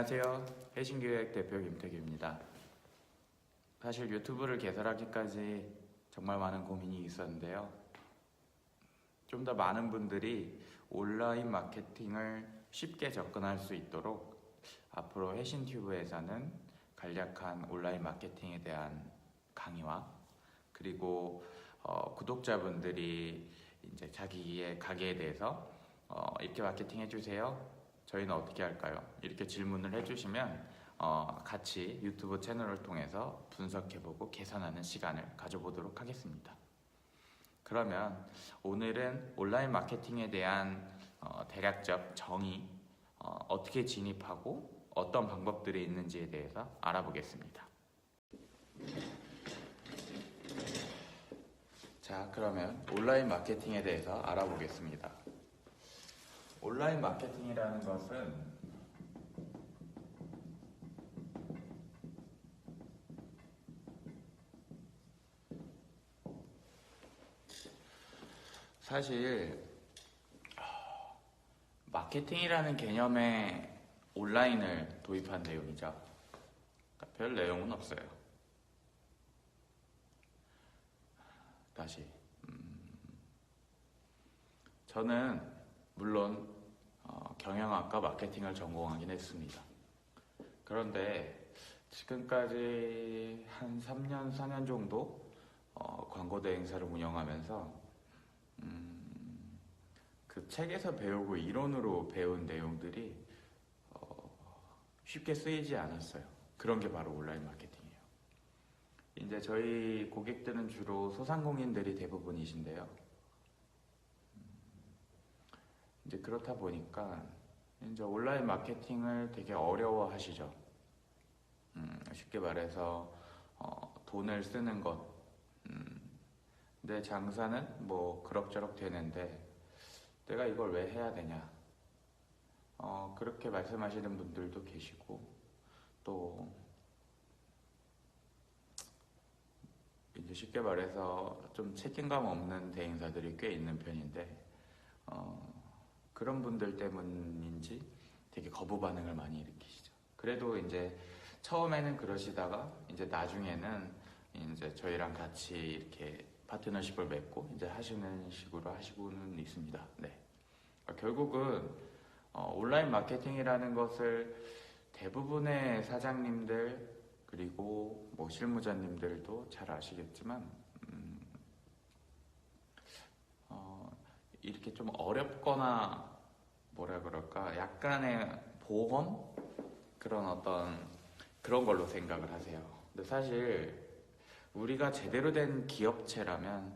안녕하세요. 해신기획 대표 김태규입니다. 사실 유튜브를 개설하기까지 정말 많은 고민이 있었는데요. 좀 더 많은 분들이 온라인 마케팅을 쉽게 접근할 수 있도록 앞으로 해신튜브에서는 간략한 온라인 마케팅에 대한 강의와 그리고 어, 구독자분들이 이제 자기의 가게에 대해서 어, 이렇게 마케팅 해주세요. 저희는 어떻게 할까요? 이렇게 질문을 해주시면 어, 같이 유튜브 채널을 통해서 분석해보고 개선하는 시간을 가져보도록 하겠습니다. 그러면 오늘은 온라인 마케팅에 대한 어, 대략적 정의, 어, 어떻게 진입하고 어떤 방법들이 있는지에 대해서 알아보겠습니다. 자, 그러면 온라인 마케팅에 대해서 알아보겠습니다. 온라인 마케팅이라는 것은 사실 아, 마케팅이라는 개념에 온라인을 도입한 내용이죠. 그러니까 별 내용은 없어요. 다시 음, 저는 물론 어, 경영학과 마케팅을 전공하긴 했습니다. 그런데 지금까지 한 3년, 4년 정도 어, 광고 대행사를 운영하면서 음, 그 책에서 배우고 이론으로 배운 내용들이 어, 쉽게 쓰이지 않았어요. 그런 게 바로 온라인 마케팅이에요. 이제 저희 고객들은 주로 소상공인들이 대부분이신데요. 이제 그렇다 보니까 이제 온라인 마케팅을 되게 어려워 하시죠. 음, 쉽게 말해서 어, 돈을 쓰는 것. 음, 내 장사는 뭐 그럭저럭 되는데 내가 이걸 왜 해야 되냐? 어, 그렇게 말씀하시는 분들도 계시고 또 이제 쉽게 말해서 좀 책임감 없는 대행사들이 꽤 있는 편인데 어, 그런 분들 때문인지 되게 거부 반응을 많이 일으키시죠. 그래도 이제 처음에는 그러시다가 이제 나중에는 이제 저희랑 같이 이렇게 파트너십을 맺고 이제 하시는 식으로 하시고는 있습니다. 네. 그러니까 결국은 어, 온라인 마케팅이라는 것을 대부분의 사장님들 그리고 뭐 실무자님들도 잘 아시겠지만 음, 어, 이렇게 좀 어렵거나 뭐라 그럴까 약간의 보험 그런 어떤 그런 걸로 생각을 하세요. 근데 사실 우리가 제대로 된 기업체라면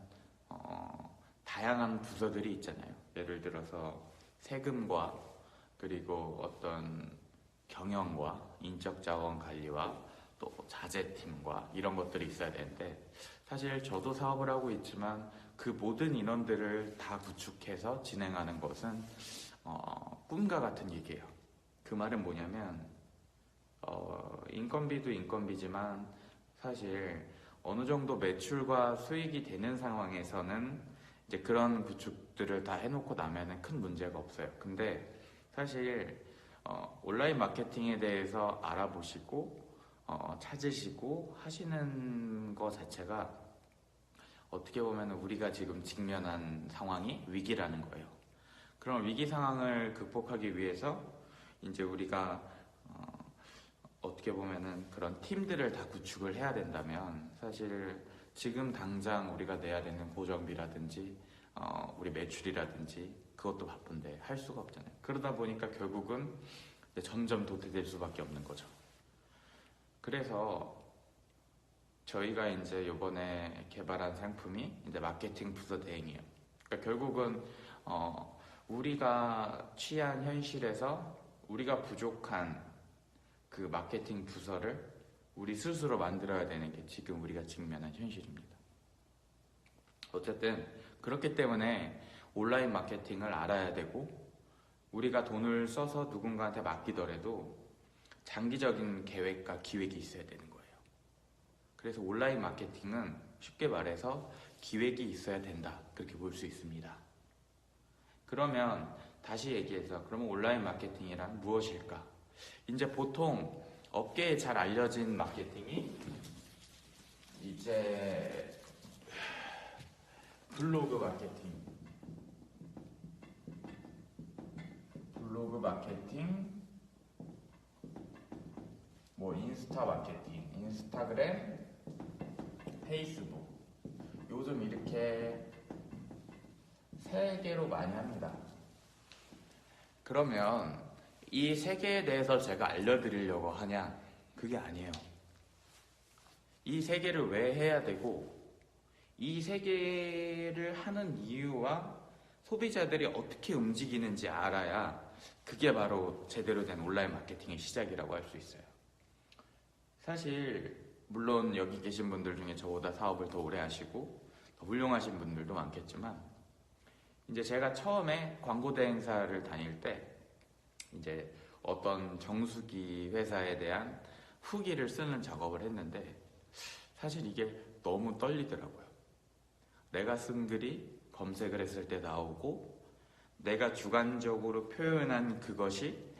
어, 다양한 부서들이 있잖아요. 예를 들어서 세금과 그리고 어떤 경영과 인적 자원 관리와 또 자재팀과 이런 것들이 있어야 되는데 사실 저도 사업을 하고 있지만 그 모든 인원들을 다 구축해서 진행하는 것은 어, 꿈과 같은 얘기예요. 그 말은 뭐냐면 어, 인건비도 인건비지만 사실 어느 정도 매출과 수익이 되는 상황에서는 이제 그런 구축들을 다 해놓고 나면은 큰 문제가 없어요. 근데 사실 어, 온라인 마케팅에 대해서 알아보시고 어, 찾으시고 하시는 것 자체가 어떻게 보면 우리가 지금 직면한 상황이 위기라는 거예요. 그런 위기 상황을 극복하기 위해서 이제 우리가 어, 어떻게 보면은 그런 팀들을 다 구축을 해야 된다면 사실 지금 당장 우리가 내야 되는 고정비라든지 어, 우리 매출이라든지 그것도 바쁜데 할 수가 없잖아요. 그러다 보니까 결국은 점점 도태될 수밖에 없는 거죠. 그래서 저희가 이제 이번에 개발한 상품이 이제 마케팅 부서 대행이에요. 그러니까 결국은 어, 우리가 취한 현실에서 우리가 부족한 그 마케팅 부서를 우리 스스로 만들어야 되는 게 지금 우리가 직면한 현실입니다. 어쨌든 그렇기 때문에 온라인 마케팅을 알아야 되고 우리가 돈을 써서 누군가한테 맡기더라도 장기적인 계획과 기획이 있어야 되는 거예요. 그래서 온라인 마케팅은 쉽게 말해서 기획이 있어야 된다. 그렇게 볼 수 있습니다. 그러면 다시 얘기해서 그러면 온라인 마케팅이란 무엇일까? 이제 보통 업계에 잘 알려진 마케팅이 이제 블로그 마케팅, 블로그 마케팅, 뭐 인스타 마케팅, 인스타그램, 페이스북. 요즘 이렇게 세 개로 많이 합니다. 그러면 이 세 개에 대해서 제가 알려드리려고 하냐? 그게 아니에요. 이 세 개를 왜 해야 되고, 이 세 개를 하는 이유와 소비자들이 어떻게 움직이는지 알아야 그게 바로 제대로 된 온라인 마케팅의 시작이라고 할 수 있어요. 사실, 물론 여기 계신 분들 중에 저보다 사업을 더 오래 하시고, 더 훌륭하신 분들도 많겠지만, 이제 제가 처음에 광고 대행사를 다닐 때 이제 어떤 정수기 회사에 대한 후기를 쓰는 작업을 했는데 사실 이게 너무 떨리더라고요. 내가 쓴 글이 검색을 했을 때 나오고 내가 주관적으로 표현한 그것이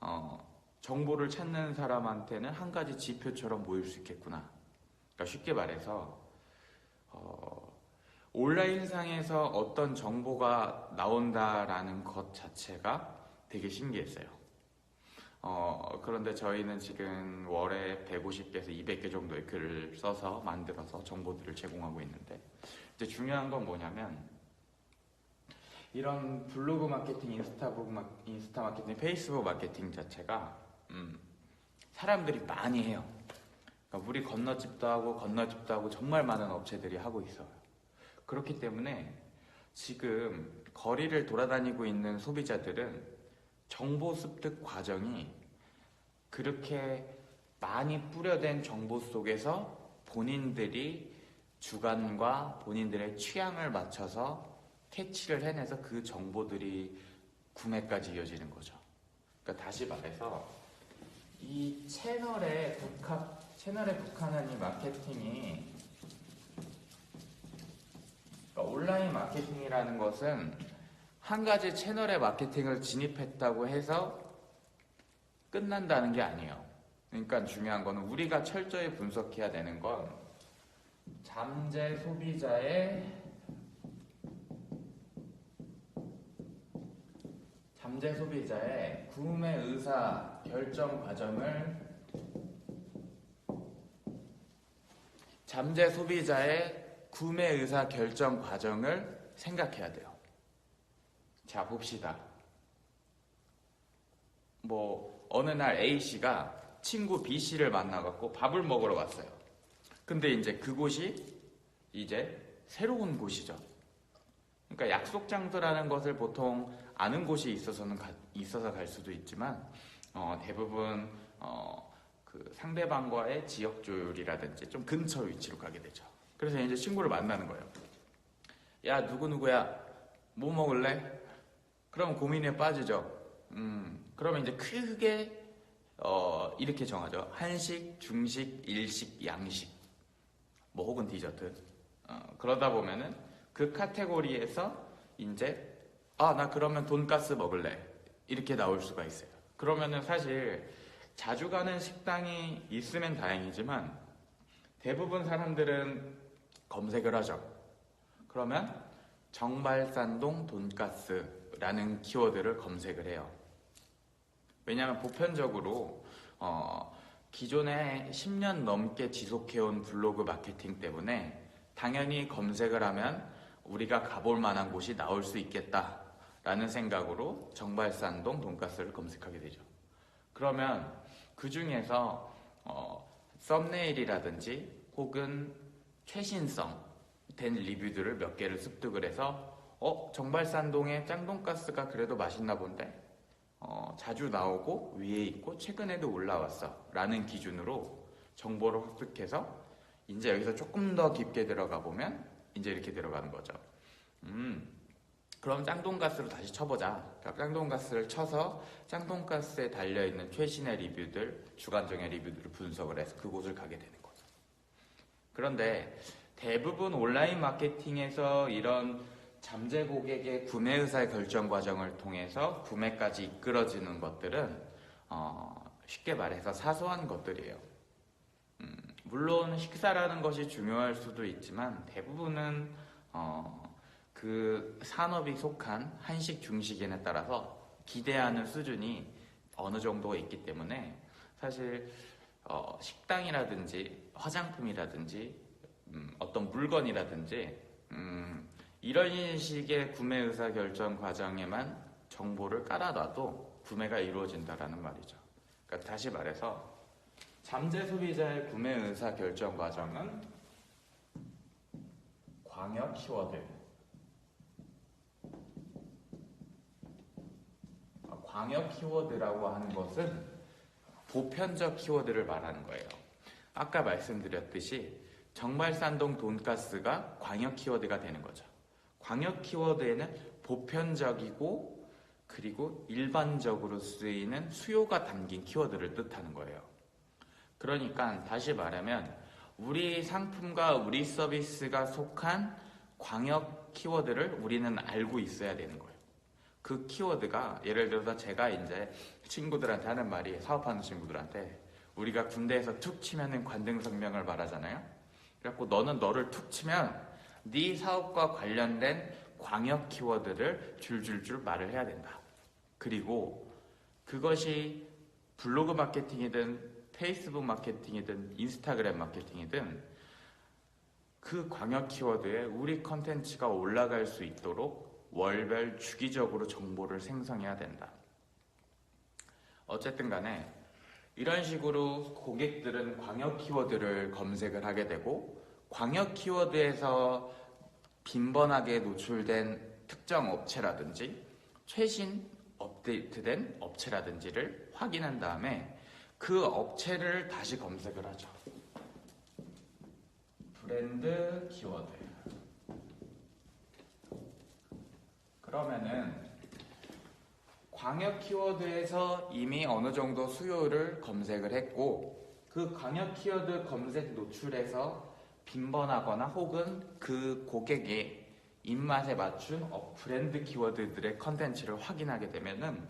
어, 정보를 찾는 사람한테는 한 가지 지표처럼 보일 수 있겠구나. 그러니까 쉽게 말해서 어, 온라인상에서 어떤 정보가 나온다라는 것 자체가 되게 신기했어요. 어, 그런데 저희는 지금 월에 150개에서 200개 정도의 글을 써서 만들어서 정보들을 제공하고 있는데, 이제 중요한 건 뭐냐면, 이런 블로그 마케팅, 인스타북 마, 인스타 마케팅, 페이스북 마케팅 자체가, 음, 사람들이 많이 해요. 그러니까 우리 건너집도 하고 건너집도 하고 정말 많은 업체들이 하고 있어요. 그렇기 때문에 지금 거리를 돌아다니고 있는 소비자들은 정보 습득 과정이 그렇게 많이 뿌려댄 정보 속에서 본인들이 주관과 본인들의 취향을 맞춰서 캐치를 해내서 그 정보들이 구매까지 이어지는 거죠. 그러니까 다시 말해서 이 채널에 북한 채널에 북한한 이 마케팅이 그러니까 온라인 마케팅이라는 것은 한 가지 채널의 마케팅을 진입했다고 해서 끝난다는 게 아니에요. 그러니까 중요한 거는 우리가 철저히 분석해야 되는 건 잠재 소비자의 잠재 소비자의 구매 의사 결정 과정을 잠재 소비자의 구매 의사 결정 과정을 생각해야 돼요. 자, 봅시다. 뭐, 어느 날 A씨가 친구 B씨를 만나갖고 밥을 먹으러 갔어요. 근데 이제 그곳이 이제 새로운 곳이죠. 그러니까 약속 장소라는 것을 보통 아는 곳이 있어서는 가, 있어서 갈 수도 있지만 어, 대부분 어, 그 상대방과의 지역 조율이라든지 좀 근처 위치로 가게 되죠. 그래서 이제 친구를 만나는 거예요. 야 누구 누구야 뭐 먹을래? 그러면 고민에 빠지죠. 음, 그러면 이제 크게 어, 이렇게 정하죠. 한식, 중식, 일식, 양식, 뭐 혹은 디저트. 어, 그러다 보면은 그 카테고리에서 이제 아 나 그러면 돈가스 먹을래 이렇게 나올 수가 있어요. 그러면은 사실 자주 가는 식당이 있으면 다행이지만 대부분 사람들은 검색을 하죠. 그러면 정발산동 돈가스라는 키워드를 검색을 해요. 왜냐하면 보편적으로 어, 기존에 10년 넘게 지속해온 블로그 마케팅 때문에 당연히 검색을 하면 우리가 가볼 만한 곳이 나올 수 있겠다라는 생각으로 정발산동 돈가스를 검색하게 되죠. 그러면 그 중에서 어, 썸네일이라든지 혹은 최신성 된 리뷰들을 몇 개를 습득을 해서 어 정발산동의 짱돈가스가 그래도 맛있나 본데? 어, 자주 나오고 위에 있고 최근에도 올라왔어. 라는 기준으로 정보를 획득해서 이제 여기서 조금 더 깊게 들어가 보면 이제 이렇게 들어가는 거죠. 음 그럼 짱돈가스로 다시 쳐보자. 그러니까 짱돈가스를 쳐서 짱돈가스에 달려있는 최신의 리뷰들 주관적인 리뷰들을 분석을 해서 그곳을 가게 되는 거죠 그런데 대부분 온라인 마케팅에서 이런 잠재 고객의 구매 의사의 결정 과정을 통해서 구매까지 이끌어지는 것들은 어, 쉽게 말해서 사소한 것들이에요. 음, 물론 식사라는 것이 중요할 수도 있지만 대부분은 어, 그 산업이 속한 한식 중식인에 따라서 기대하는 수준이 어느 정도 있기 때문에 사실 어, 식당이라든지 화장품이라든지 음, 어떤 물건이라든지 음, 이런 식의 구매 의사 결정 과정에만 정보를 깔아놔도 구매가 이루어진다라는 말이죠. 그러니까 다시 말해서 잠재 소비자의 구매 의사 결정 과정은 광역 키워드. 아, 광역 키워드라고 하는 것은 보편적 키워드를 말하는 거예요. 아까 말씀드렸듯이 정말산동 돈가스가 광역 키워드가 되는 거죠. 광역 키워드에는 보편적이고 그리고 일반적으로 쓰이는 수요가 담긴 키워드를 뜻하는 거예요. 그러니까 다시 말하면 우리 상품과 우리 서비스가 속한 광역 키워드를 우리는 알고 있어야 되는 거예요. 그 키워드가 예를 들어서 제가 이제 친구들한테 하는 말이 사업하는 친구들한테 우리가 군대에서 툭 치면은 관등 성명을 말하잖아요. 그래갖고 너는 너를 툭 치면 네 사업과 관련된 광역 키워드를 줄줄줄 말을 해야 된다. 그리고 그것이 블로그 마케팅이든 페이스북 마케팅이든 인스타그램 마케팅이든 그 광역 키워드에 우리 컨텐츠가 올라갈 수 있도록 월별 주기적으로 정보를 생성해야 된다. 어쨌든 간에 이런 식으로 고객들은 광역 키워드를 검색을 하게 되고 광역 키워드에서 빈번하게 노출된 특정 업체라든지 최신 업데이트된 업체라든지를 확인한 다음에 그 업체를 다시 검색을 하죠. 브랜드 키워드. 그러면은 광역 키워드에서 이미 어느 정도 수요를 검색을 했고 그 광역 키워드 검색 노출에서 빈번하거나 혹은 그 고객의 입맛에 맞춘 어, 브랜드 키워드들의 컨텐츠를 확인하게 되면은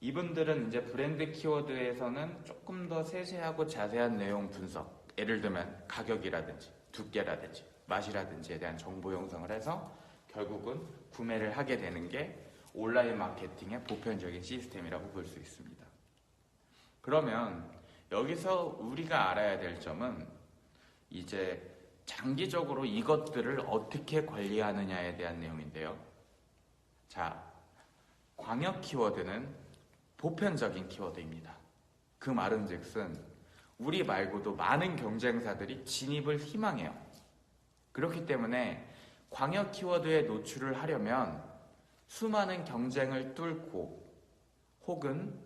이분들은 이제 브랜드 키워드에서는 조금 더 세세하고 자세한 내용 분석, 예를 들면 가격이라든지 두께라든지 맛이라든지에 대한 정보 형성을 해서 결국은 구매를 하게 되는 게 온라인 마케팅의 보편적인 시스템이라고 볼 수 있습니다. 그러면 여기서 우리가 알아야 될 점은 이제 장기적으로 이것들을 어떻게 관리하느냐에 대한 내용인데요. 자, 광역 키워드는 보편적인 키워드입니다. 그 말은 즉슨 우리 말고도 많은 경쟁사들이 진입을 희망해요. 그렇기 때문에 광역 키워드에 노출을 하려면 수많은 경쟁을 뚫고 혹은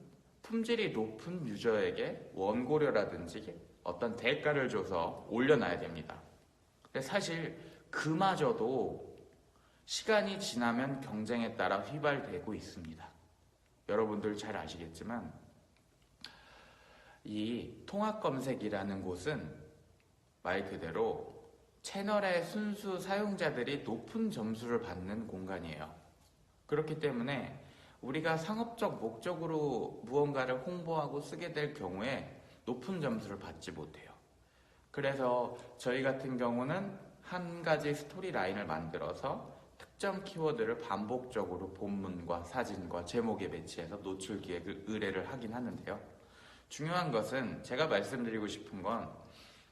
품질이 높은 유저에게 원고료라든지 어떤 대가를 줘서 올려놔야 됩니다. 근데 사실 그마저도 시간이 지나면 경쟁에 따라 휘발되고 있습니다. 여러분들 잘 아시겠지만 이 통합 검색이라는 곳은 말 그대로 채널의 순수 사용자들이 높은 점수를 받는 공간이에요. 그렇기 때문에 우리가 상업적 목적으로 무언가를 홍보하고 쓰게 될 경우에 높은 점수를 받지 못해요. 그래서 저희 같은 경우는 한 가지 스토리 라인을 만들어서 특정 키워드를 반복적으로 본문과 사진과 제목에 배치해서 노출 기획을 의뢰를 하긴 하는데요. 중요한 것은 제가 말씀드리고 싶은 건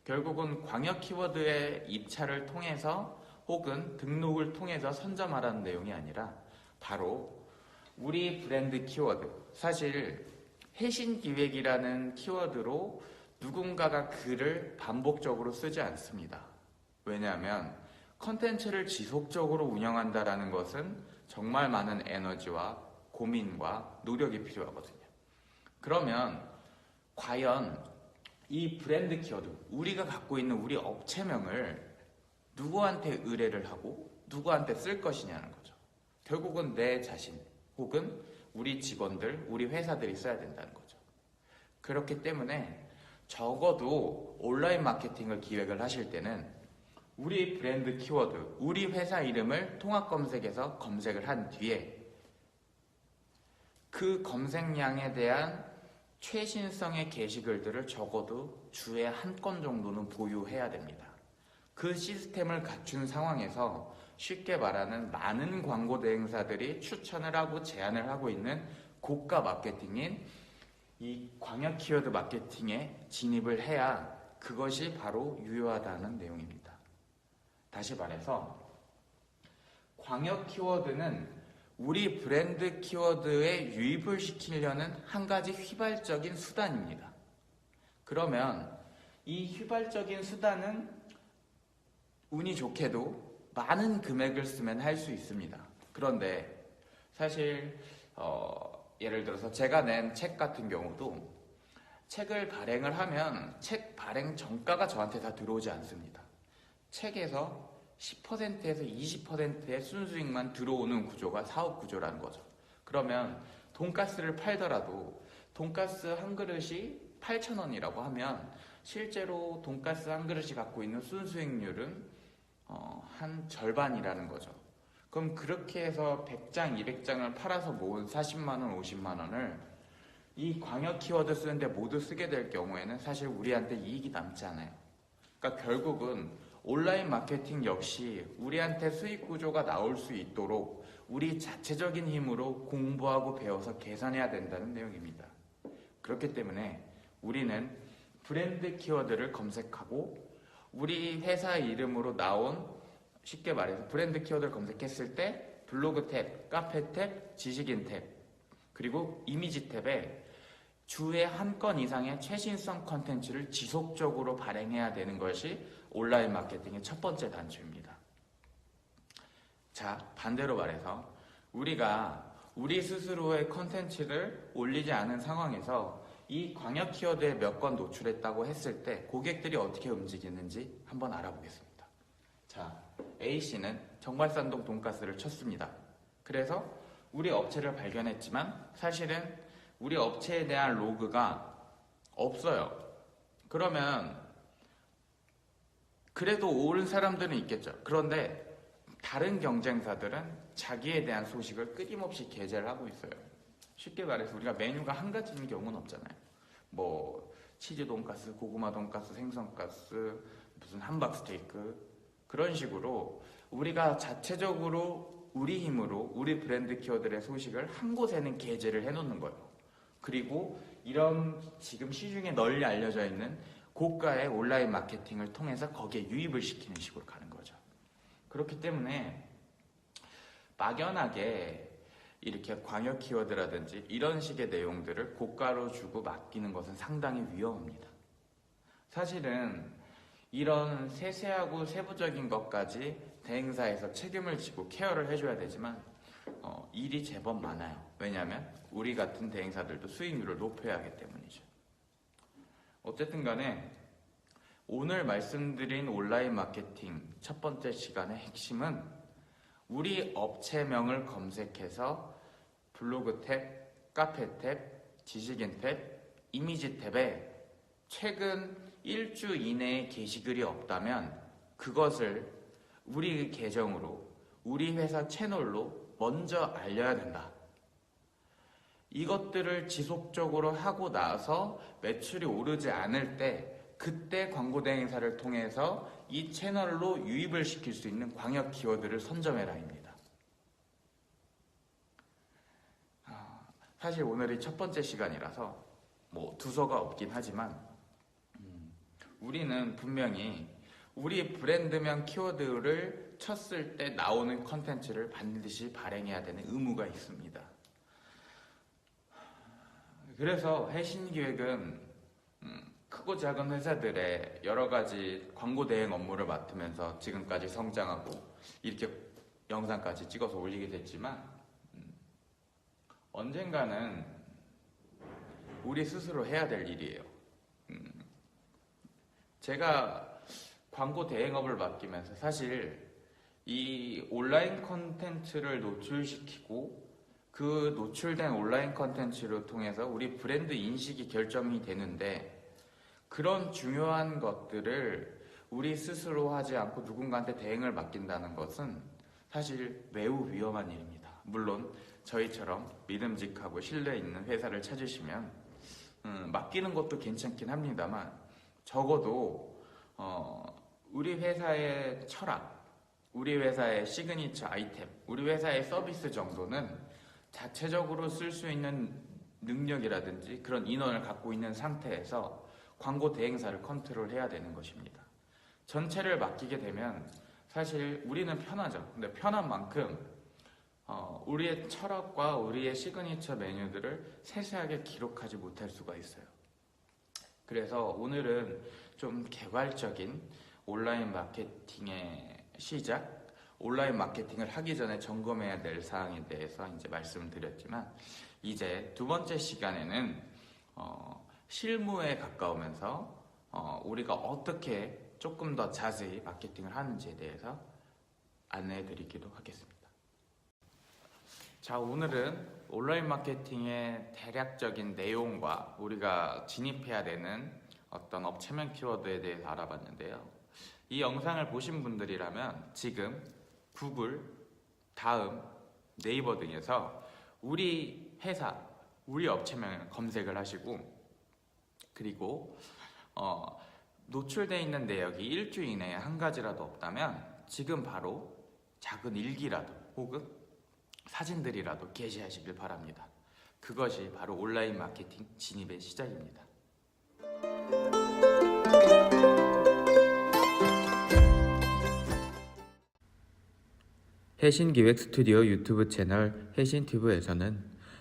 결국은 광역 키워드의 입찰을 통해서 혹은 등록을 통해서 선점하라는 내용이 아니라 바로 우리 브랜드 키워드 사실 해신 기획이라는 키워드로 누군가가 글을 반복적으로 쓰지 않습니다. 왜냐하면 컨텐츠를 지속적으로 운영한다라는 것은 정말 많은 에너지와 고민과 노력이 필요하거든요. 그러면 과연 이 브랜드 키워드, 우리가 갖고 있는 우리 업체명을 누구한테 의뢰를 하고 누구한테 쓸 것이냐는 거죠. 결국은 내 자신 혹은 우리 직원들, 우리 회사들이 써야 된다는 거죠. 그렇기 때문에 적어도 온라인 마케팅을 기획을 하실 때는 우리 브랜드 키워드, 우리 회사 이름을 통합 검색에서 검색을 한 뒤에 그 검색량에 대한 최신성의 게시글들을 적어도 주에 한 건 정도는 보유해야 됩니다. 그 시스템을 갖춘 상황에서 쉽게 말하는 많은 광고 대행사들이 추천을 하고 제안을 하고 있는 고가 마케팅인 이 광역 키워드 마케팅에 진입을 해야 그것이 바로 유효하다는 내용입니다. 다시 말해서 광역 키워드는 우리 브랜드 키워드에 유입을 시키려는 한 가지 휘발적인 수단입니다. 그러면 이 휘발적인 수단은 운이 좋게도 많은 금액을 쓰면 할 수 있습니다. 그런데 사실 어, 예를 들어서 제가 낸 책 같은 경우도 책을 발행을 하면 책 발행 정가가 저한테 다 들어오지 않습니다. 책에서 10%에서 20%의 순수익만 들어오는 구조가 사업 구조라는 거죠. 그러면 돈가스를 팔더라도 돈가스 한 그릇이 8,000원이라고 하면 실제로 돈가스 한 그릇이 갖고 있는 순수익률은 어, 한 절반이라는 거죠. 그럼 그렇게 해서 100장, 200장을 팔아서 모은 40만원, 50만원을 이 광역 키워드 쓰는데 모두 쓰게 될 경우에는 사실 우리한테 이익이 남지 않아요. 그러니까 결국은 온라인 마케팅 역시 우리한테 수익 구조가 나올 수 있도록 우리 자체적인 힘으로 공부하고 배워서 계산해야 된다는 내용입니다. 그렇기 때문에 우리는 브랜드 키워드를 검색하고 우리 회사 이름으로 나온 쉽게 말해서 브랜드 키워드를 검색했을 때 블로그 탭, 카페 탭, 지식인 탭, 그리고 이미지 탭에 주에 한 건 이상의 최신성 컨텐츠를 지속적으로 발행해야 되는 것이 온라인 마케팅의 첫 번째 단추입니다. 자, 반대로 말해서 우리가 우리 스스로의 컨텐츠를 올리지 않은 상황에서 이 광역 키워드에 몇 건 노출했다고 했을 때 고객들이 어떻게 움직이는지 한번 알아보겠습니다. 자, A씨는 정발산동 돈가스를 쳤습니다. 그래서 우리 업체를 발견했지만 사실은 우리 업체에 대한 로그가 없어요. 그러면 그래도 옳은 사람들은 있겠죠. 그런데 다른 경쟁사들은 자기에 대한 소식을 끊임없이 게재를 하고 있어요. 쉽게 말해서 우리가 메뉴가 한 가지인 경우는 없잖아요. 뭐 치즈 돈가스, 고구마 돈가스, 생선가스, 무슨 함박 스테이크 그런 식으로 우리가 자체적으로 우리 힘으로 우리 브랜드 키워드의 소식을 한 곳에는 게재를 해놓는 거예요. 그리고 이런 지금 시중에 널리 알려져 있는 고가의 온라인 마케팅을 통해서 거기에 유입을 시키는 식으로 가는 거죠. 그렇기 때문에 막연하게 이렇게 광역 키워드라든지 이런 식의 내용들을 고가로 주고 맡기는 것은 상당히 위험합니다. 사실은 이런 세세하고 세부적인 것까지 대행사에서 책임을 지고 케어를 해줘야 되지만 어, 일이 제법 많아요. 왜냐하면 우리 같은 대행사들도 수익률을 높여야 하기 때문이죠. 어쨌든 간에 오늘 말씀드린 온라인 마케팅 첫 번째 시간의 핵심은 우리 업체명을 검색해서 블로그 탭, 카페 탭, 지식인 탭, 이미지 탭에 최근 1주 이내에 게시글이 없다면 그것을 우리 계정으로 우리 회사 채널로 먼저 알려야 된다. 이것들을 지속적으로 하고 나서 매출이 오르지 않을 때 그때 광고 대행사를 통해서 이 채널로 유입을 시킬 수 있는 광역 키워드를 선점해라입니다. 아, 사실 오늘이 첫 번째 시간이라서 뭐 두서가 없긴 하지만 음, 우리는 분명히 우리 브랜드명 키워드를 쳤을 때 나오는 컨텐츠를 반드시 발행해야 되는 의무가 있습니다. 그래서 해신기획은 음, 크고 작은 회사들의 여러 가지 광고 대행 업무를 맡으면서 지금까지 성장하고 이렇게 영상까지 찍어서 올리게 됐지만 음, 언젠가는 우리 스스로 해야 될 일이에요. 음, 제가 광고 대행업을 맡기면서 사실 이 온라인 컨텐츠를 노출시키고 그 노출된 온라인 컨텐츠를 통해서 우리 브랜드 인식이 결정이 되는데 그런 중요한 것들을 우리 스스로 하지 않고 누군가한테 대행을 맡긴다는 것은 사실 매우 위험한 일입니다. 물론 저희처럼 믿음직하고 신뢰 있는 회사를 찾으시면 음, 맡기는 것도 괜찮긴 합니다만 적어도 어, 우리 회사의 철학, 우리 회사의 시그니처 아이템, 우리 회사의 서비스 정도는 자체적으로 쓸 수 있는 능력이라든지 그런 인원을 갖고 있는 상태에서 광고 대행사를 컨트롤해야 되는 것입니다. 전체를 맡기게 되면 사실 우리는 편하죠. 근데 편한 만큼 어, 우리의 철학과 우리의 시그니처 메뉴들을 세세하게 기록하지 못할 수가 있어요. 그래서 오늘은 좀 개발적인 온라인 마케팅의 시작, 온라인 마케팅을 하기 전에 점검해야 될 사항에 대해서 이제 말씀을 드렸지만 이제 두 번째 시간에는 어, 실무에 가까우면서 어, 우리가 어떻게 조금 더 자세히 마케팅을 하는지에 대해서 안내해 드리기도 하겠습니다. 자, 오늘은 온라인 마케팅의 대략적인 내용과 우리가 진입해야 되는 어떤 업체명 키워드에 대해서 알아봤는데요. 이 영상을 보신 분들이라면 지금 구글, 다음, 네이버 등에서 우리 회사, 우리 업체명을 검색을 하시고 그리고 어, 노출되어 있는 내역이 일주 이내에 한 가지라도 없다면 지금 바로 작은 일기라도 혹은 사진들이라도 게시하시길 바랍니다. 그것이 바로 온라인 마케팅 진입의 시작입니다. 해신 기획 스튜디오 유튜브 채널 해신튜브에서는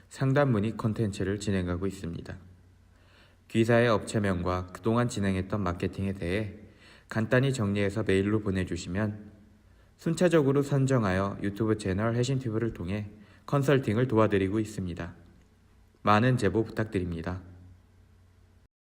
상담 문의 콘텐츠를 진행하고 있습니다. 귀사의 업체명과 그동안 진행했던 마케팅에 대해 간단히 정리해서 메일로 보내주시면 순차적으로 선정하여 유튜브 채널 해신튜브를 통해 컨설팅을 도와드리고 있습니다. 많은 제보 부탁드립니다.